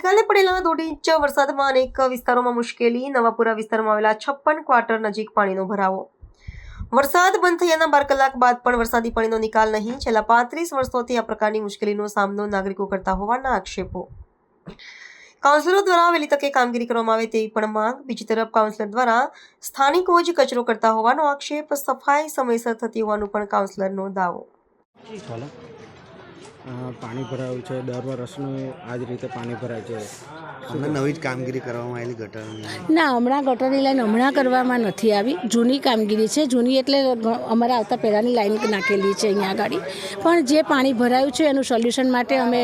પડેલા દોઢ ઇંચ વરસાદમાં અનેક વિસ્તારોમાં મુશ્કેલી, નવાપુરા વિસ્તારમાં આવેલા છપ્પન ક્વાર્ટર નજીક પાણીનો ભરાવો. વરસાદ બંધ થયાના બાર કલાક બાદ પણ વરસાદી પાણીનો નિકાલ નહીં. છેલ્લા પાંત્રીસ વર્ષોથી આ પ્રકારની મુશ્કેલીનો સામનો નાગરિકો કરતા હોવાના આક્ષેપો. કાઉન્સિલરો દ્વારા વહેલી તકે કામગીરી કરવામાં આવે તેવી પણ માંગ. બીજી તરફ કાઉન્સિલર દ્વારા સ્થાનિકો જ કચરો કરતા હોવાનો આક્ષેપ. સફાઈ સમયસર થતી હોવાનું પણ કાઉન્સિલરનો દાવો. પાણી ભરાયું છે દર વર્ષનું આ જ રીતે પાણી ભરાય છે. હમણાં નવી જ કામગીરી કરવામાં આવેલી ગટરની ના હમણાં ગટરની લાઈન હમણાં કરવામાં નથી આવી. જૂની કામગીરી છે. જૂની એટલે અમારા આવતા પહેલાંની લાઈન નાખેલી છે અહીંયા આગળ. પણ જે પાણી ભરાયું છે એનું સોલ્યુશન માટે અમે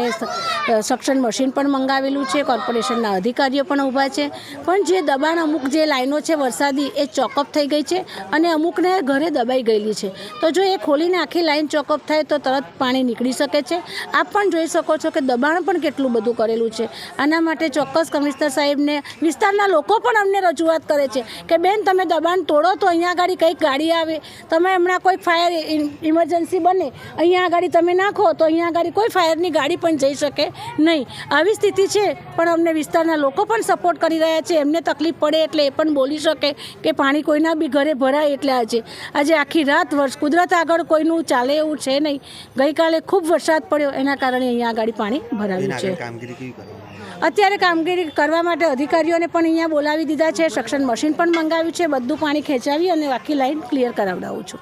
સક્ષમ મશીન પણ મંગાવેલું છે. કોર્પોરેશનના અધિકારીઓ પણ ઊભા છે. પણ જે દબાણ અમુક જે લાઈનો છે વરસાદી એ ચોકઅપ થઈ ગઈ છે અને અમુકને ઘરે દબાઈ ગયેલી છે. તો જો એ ખોલીને આખી લાઈન ચોકઅપ થાય તો તરત પાણી નીકળી શકે છે. આપ પણ જોઈ શકો છો કે દબાણ પણ કેટલું બધું કરેલું છે. આના માટે ચોક્કસ કમિશનર સાહેબને, વિસ્તારના લોકો પણ અમને રજૂઆત કરે છે કે બેન તમે દબાણ તોડો તો અહીંયા આગળ કંઈક ગાડી આવે. તમે હમણાં કોઈ ફાયર ઇમરજન્સી બને, અહીંયા આગળ તમે નાખો તો અહીંયા આગળ કોઈ ફાયરની ગાડી પણ જઈ શકે નહીં. આવી સ્થિતિ છે, પણ અમને વિસ્તારના લોકો પણ સપોર્ટ કરી રહ્યા છે. એમને તકલીફ પડે એટલે એ પણ બોલી શકે કે પાણી કોઈના બી ઘરે ભરાય એટલે આજે. આજે આખી રાત વર્ષ, કુદરત આગળ કોઈનું ચાલે એવું છે નહીં. ગઈકાલે ખૂબ વરસાદ પડ્યો. એના કારણે અહીંયા આગળ પાણી ભરાયું છે? અત્યારે કામગીરી કરવા માટે અધિકારીઓને પણ અહીંયા બોલાવી દીધા છે સક્શન મશીન પણ મંગાવ્યું છે બધું પાણી ખેંચાવી અને આખી લાઈન ક્લિયર કરાવડાવું છું